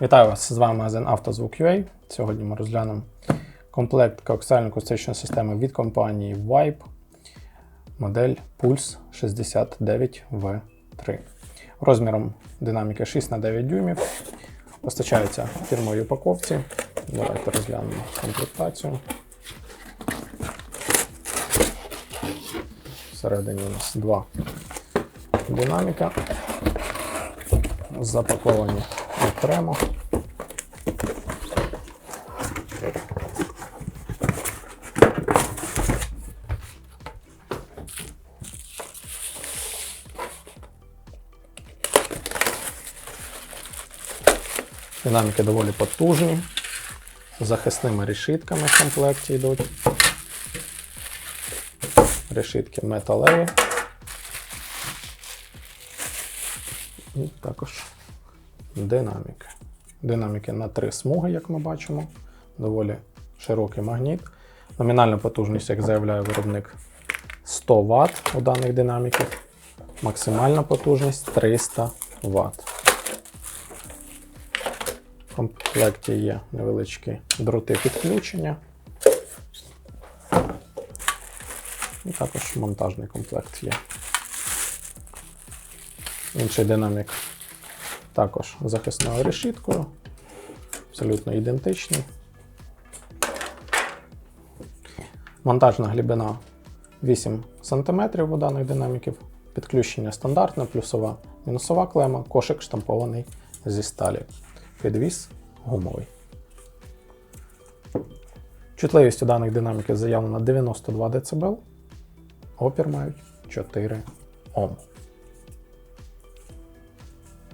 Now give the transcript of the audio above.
Вітаю вас! З вами магазин «Автозвук.UA». Сьогодні ми розглянемо комплект коаксіально-акустичної системи від компанії Vibe, модель Pulse 69V3. Розміром динаміки 6 на 9 дюймів. Постачається в упаковці. Давайте розглянемо комплектацію. Всередині у нас два динаміка. Запаковані окремо. Динаміки доволі потужні, з захисними решітками в комплекті йдуть. Решітки металеві. І також динаміки. Динаміки на три смуги, як ми бачимо. Доволі широкий магніт. Номінальна потужність, як заявляє виробник, 100 Вт у даних динаміків. Максимальна потужність 300 Вт. В комплекті є невеличкі дроти підключення. І також монтажний комплект є. Інший динамік також захисною решіткою. Абсолютно ідентичний. Монтажна глибина 8 см у даних динаміків. Підключення стандартне, плюсова, мінусова клема, кошик штампований зі сталі. Підвіз гумовий. Чутливість у даних динаміків заявлена 92 дБ. Опір мають 4 Ом.